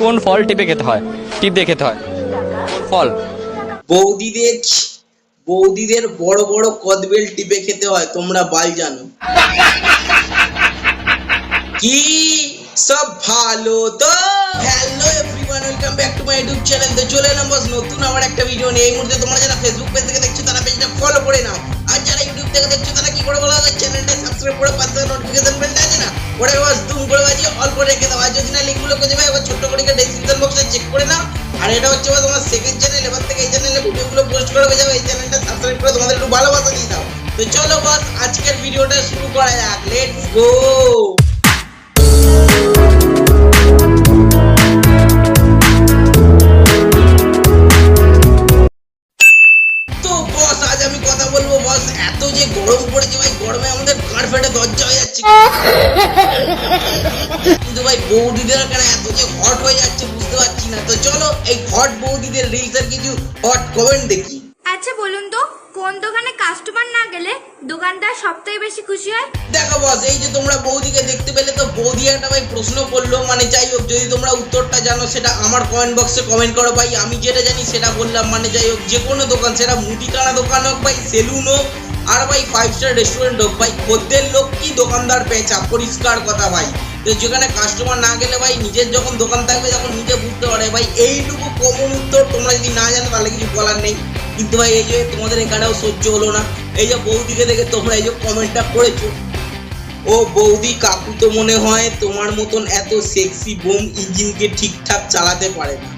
কোন ফল টিপে খেতে হয়? টিপ দিয়ে খেতে হয়। ফল। বৌদিদের বৌদিদের বড় বড় কদবেল টিপে খেতে হয়, তোমরা বাল জানো। কি সব ভালো তো? Hello everyone, welcome back to my YouTube channel. তো চলে এলাম বস নতুন আবার একটা ভিডিও নিয়ে। এই মুহূর্তে তোমরা যারা ফেসবুক পেজ থেকে দেখছ, তারা পেজটা ফলো করে নাও। আর যারা ইউটিউব থেকে দেখছ, তারা কি করে বলো? চ্যানেলটা সাবস্ক্রাইব করে পাশে নোটিফিকেশন ওটা বাস দুম করে বাজিয়ে অল করে রেখে দাও। আর যদি না লিঙ্কগুলো খুঁজে পাই একবার ছোট্ট করে ডেসক্রিপশন বক্সে চেক করে নাও। আর এটা হচ্ছে বা তোমার সেকেন্ড চ্যানেল এবার থেকে এই চ্যানেলে ভিডিওগুলো পোস্ট করে হয়ে যাবে। এই চ্যানেলটা সাবস্ক্রাইব করে তোমাদের একটু ভালোবাসা দিয়ে দাও। তো চলো বস আজকের ভিডিওটা শুরু করা যাক। লেটস গো বস, এত যে গরম পড়েছে ভাই, গরমে আমাদের গাঁড় ফেটে দরজা হয়ে যাচ্ছে। কিন্তু ভাই, বৌদিদের কেন এত যে হট হয়ে যাচ্ছে বুঝতে পারছি না। তো চলো, এই হট বৌদিদের রিলস আর কিছু হট কমেন্ট দেখি। আচ্ছা বলুন তো। কোন দোকানে কাস্টমার না গেলে দোকানদার সবথেকে বেশি খুশি হয়? দেখো বস এই যে তোমরা বৌদিকে দেখতে পেলে তো বৌদি একটা ভাই প্রশ্ন করল মানে যাই হোক, যদি তোমরা উত্তরটা জানো, সেটা আমার কমেন্ট বক্সে কমেন্ট করো ভাই। আমি যেটা জানি সেটা বললাম মানে যাই হোক, যে কোনো দোকান, সেটা মুদিখানা দোকান হোক ভাই সেলুন হোক, আর ভাই ফাইভ স্টার রেস্টুরেন্ট হোক ভাই, খদ্দের লোক কি দোকানদার পেঁচা, পরিষ্কার কথা ভাই। তো যেখানে কাস্টমার না গেলে ভাই, নিজের যখন দোকান থাকবে, তখন নিজে বুঝতে পারে ভাই, এইটুকু কমন উত্তর তোমরা যদি না জানো, তাহলে কিছু বলার নেই। কিন্তু ভাই, এই যে তোমাদের এখানেও সহ্য হলো না। এই যে বৌদিকে দেখে তোমরা এই যে কমেন্টটা করেছ। ও বৌদি কাকু তো মনে হয় তোমার মতন এত সেক্সি বোম ইঞ্জিনকে ঠিকঠাক চালাতে পারে না।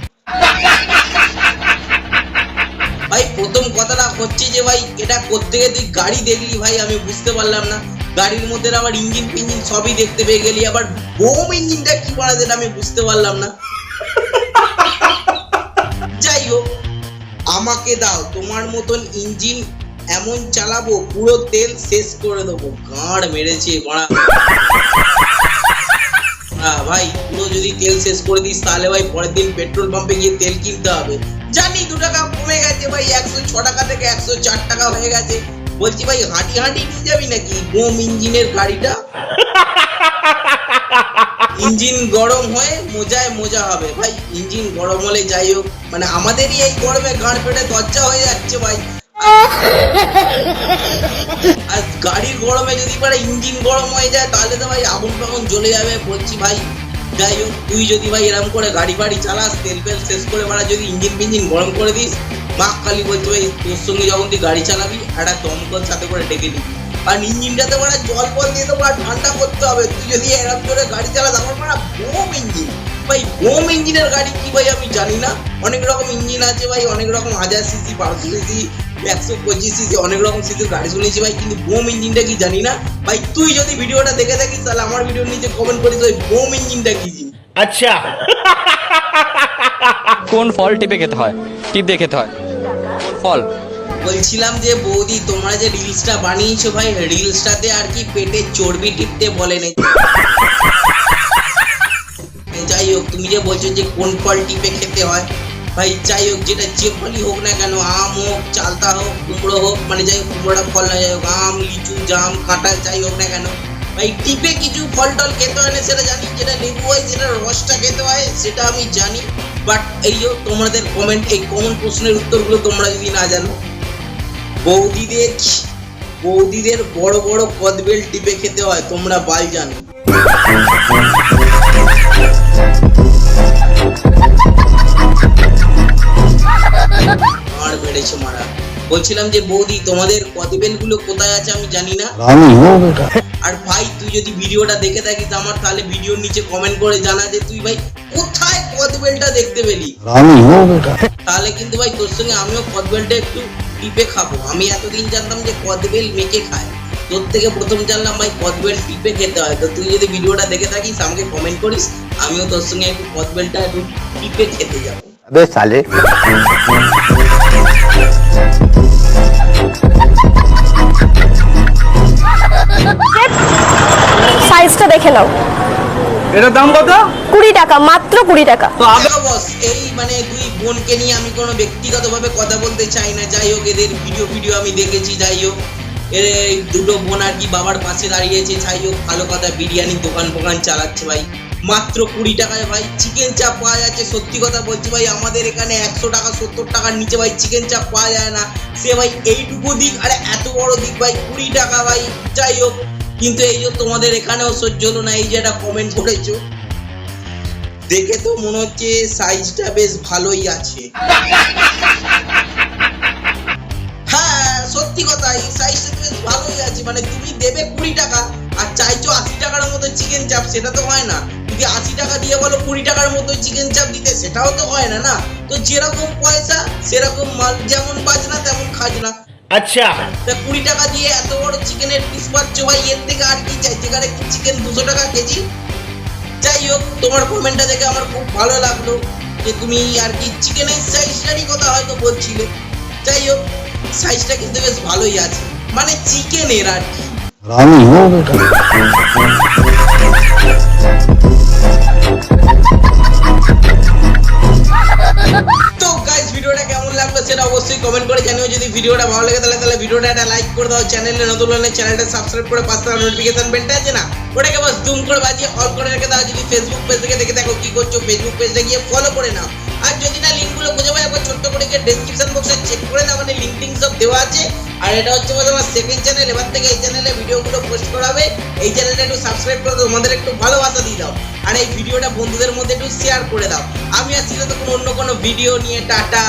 ভাই, প্রথম কথাটা হচ্ছে যে ভাই, এটা করতে গিয়ে তুই গাড়ি দেখলি ভাই, আমি বুঝতে পারলাম না। গাড়ির মধ্যে আবার ইঞ্জিন ফিঞ্জিন সবই দেখতে পেয়ে গেলি, আবার বোম ইঞ্জিনটা কি করা যেটা আমি বুঝতে পারলাম না। যাই হোক আমাকে দাও, তোমার মতন ইঞ্জিন এমন চালাবো, পুরো তেল শেষ করে দেবো। গাঁড় মেরেছে মারা ভাই, পুরো যদি তেল শেষ করে দিস, তাহলে ভাই পরের দিন পেট্রোল পাম্পে গিয়ে তেল কিনতে হবে। জানি দু টাকা কমে গেছে ভাই, একশো ছ টাকা থেকে একশো চার টাকা হয়ে গেছে। বলছি ভাই, হাঁটি হাঁটি নিয়ে যাবি নাকি? বোম ইঞ্জিনের গাড়িটা? ইঞ্জিন গরম হয়ে মোজায় মোজা হবে। ভাই, ইঞ্জিন গরম হলে যাই হোক মানে আমাদেরই এই গরমে গাঁড় পেটে দরজা হয়ে যাচ্ছে ভাই। আর গাড়ির গরমে যদি পারে ইঞ্জিন গরম হয়ে যায়, তাহলে তো ভাই আগুন ফাগুন জ্বলে যাবে, বলছি ভাই। যাই হোক, তুই যদি ভাই এরকম করে গাড়ি ফাড়ি চালাস, তেল ফেল শেষ করে মারা, যদি ইঞ্জিন ফিঞ্জিন গরম করে দিস, মা খালি বলছি, ভাই, তোর সঙ্গে যখন তুই গাড়ি চালাবি, একটা দমকল সাথে করে ডেকে নিবি আর ইঞ্জিনটাতে মানে জল ফল দিয়ে তো মানে ঠান্ডা করতে হবে। তুই যদি এরকম করে গাড়ি চালাস আমার মানে বোম ইঞ্জিন। ভাই বোম ইঞ্জিনের গাড়ি কি ভাই আমি জানি না। অনেক রকম ইঞ্জিন আছে ভাই অনেক রকম হাজার সিসি বারোশো সিসি একশো পঁচিশ সিসি অনেক রকম সিসি গাড়ি শুনেছি ভাই কিন্তু বোম ইঞ্জিনটা কি জানি না। ভাই তুই যদি ভিডিওটা দেখে থাকিস তাহলে আমার ভিডিওর নিচে কমেন্ট করিস ওই বোম ইঞ্জিনটা কি জিনিস। আচ্ছা। কোন ফল টিপে খেতে হয়? টিপ দিয়ে খেতে হয়। ফল। বলছিলাম যে, বৌদি, তোমরা যে রিলসটা বানিয়েছো ভাই, রিলসটাতে আর কি পেটে চর্বি টিপতে বলে যাই হোক, তুমি যে বলছো যে কোন ফল টিপে খেতে হয়, ভাই, যাই হোক, যেটা যে ফলই হোক না কেন, আম হোক, চালতা হোক, কুমড়ো হোক মানে যাই হোক, কুমড়োটা ফল না, যাই হোক, আম, লিচু, জাম কাঁঠাল যাই হোক না কেন, ভাই, টিপে কিছু ফল টল খেতে হয় না, সেটা জানি, যেটা লেবু হয় যেটা রসটা খেতে হয়, সেটা আমি জানি বাট এই তোমাদের কমেন্ট এই কমন প্রশ্নের উত্তরগুলো তোমরা যদি না জানো বৌদিদের বৌদিদের বড় বড় কদবেল টিপে খেতে হয় তোমরা বাল জানো। বলছিলাম যে বৌদি তোমাদের কদবেলগুলো কোথায় আছে আমি জানি না। আর ভাই তুই যদি ভিডিওটা দেখে থাকিস আমার তাহলে ভিডিওর নিচে কমেন্ট করে জানা যে তুই ভাই কোথায় কদবেলটা দেখতে পেলি? তাহলে কিন্তু ভাই তোর সঙ্গে আমিও কদবেলটা একটু টিপে খাব। আমি এতদিন জানতাম যে কদবেল মেখে খায়। তোর থেকে প্রথম জানলাম ভাই কদবেল টিপে খেতে হয়। তো তুই যদি ভিডিওটা দেখে থাকিস আমাকে কমেন্ট করিস আমিও তোর সঙ্গে একটু কদবেলটা একটু টিপে খেতে যাব। সালে সাইজটা দেখে নাও। এটার দাম কত? কুড়ি টাকা মাত্র কুড়ি টাকা। তো বস এই মানে দুই বোনকে নিয়ে আমি কোনো ব্যক্তিগতভাবে কথা বলতে চাই না। যাই হোক, এদের ভিডিও ভিডিও আমি দেখেছি, যাই হোক। এর দুটো বোন আর কি বাবার পাশে দাঁড়িয়েছে। যাই হোক, ভালো কথা বিরিয়ানির দোকান ফোকান চালাচ্ছে ভাই। মাত্র কুড়ি টাকায় ভাই চিকেন চাপ পাওয়া যাচ্ছে। সত্যি কথা বলছি ভাই, আমাদের এখানে একশো টাকা, সত্তর টাকার নিচে ভাই চিকেন চাপ পাওয়া যায় না। সে ভাই এইটুকু দিক, আরে এত বড় দিক ভাই, কুড়ি টাকা ভাই। যাই হোক, কিন্তু এই যে তোমাদের এখানেও সহ্য হলো না, এই যে একটা কমেন্ট করেছ। দেখে তো মনে হচ্ছে সাইজটা বেশ ভালোই আছে। হ্যাঁ, সত্যি কথা এই সাইজটা বেশ ভালোই আছে। মানে তুমি দেবে কুড়ি টাকা আর চাইছো আশি টাকার মতো চিকেন চাপ সেটা তো হয় না। যদি আশি টাকা দিয়ে বলো কুড়ি টাকার মতো চিকেন চাপ দিতে সেটাও তো হয় না না? তো যেরকম পয়সা সেরকম মাল যেমন বাজনা তেমন খাজনা। আচ্ছা। তা কুড়ি টাকা দিয়ে এত বড় চিকেনের পিস পাচ্ছ ভাই এর থেকে আর কি চাই? যেখানে চিকেন দুশো টাকা কেজি যাই হোক, তোমার কমেন্টটা দেখে আমার খুব ভালো লাগল যে তুমি আর কি চিকেনের সাইজটারই কথা হয়তো বলছিলে। যাই হোক সাইজটা কিন্তু বেশ ভালোই আছে। মানে চিকেনের আর কি। সেটা অবশ্যই কমেন্ট করে জানিও। যদি ভিডিওটা ভালো লাগে, তাহলে তাহলে ভিডিওটা একটা লাইক করে দাও। চ্যানেলে নতুন হলে চ্যানেলটা সাবস্ক্রাইব করে পাশে নোটিফিকেশন বেলটা আছে না? ওটাকে বাস জুম করে বাজিয়ে অল করে রেখে দাও। যদি ফেসবুক পেজ থেকে দেখে দেখো কি করছ ফেসবুক পেজটা গিয়ে ফলো করে নাও। আর যদি না লিঙ্কগুলো খুঁজে পাই একবার ছোট্ট করে গিয়ে ডেসক্রিপশন বক্সে চেক করে নাও। মানে লিঙ্ক টিঙ্ক সব দেওয়া আছে। আর এটা হচ্ছে আমার সেকেন্ড চ্যানেল এবার থেকে এই চ্যানেলে ভিডিওগুলো পোস্ট করা হবে। এই চ্যানেলটা একটু সাবস্ক্রাইব করে তোমাদের একটু ভালোবাসা দিয়ে দাও। আর এই ভিডিওটা বন্ধুদের মধ্যে একটু শেয়ার করে দাও। আমি আসছি তখন অন্য কোনো ভিডিও নিয়ে। টাটা!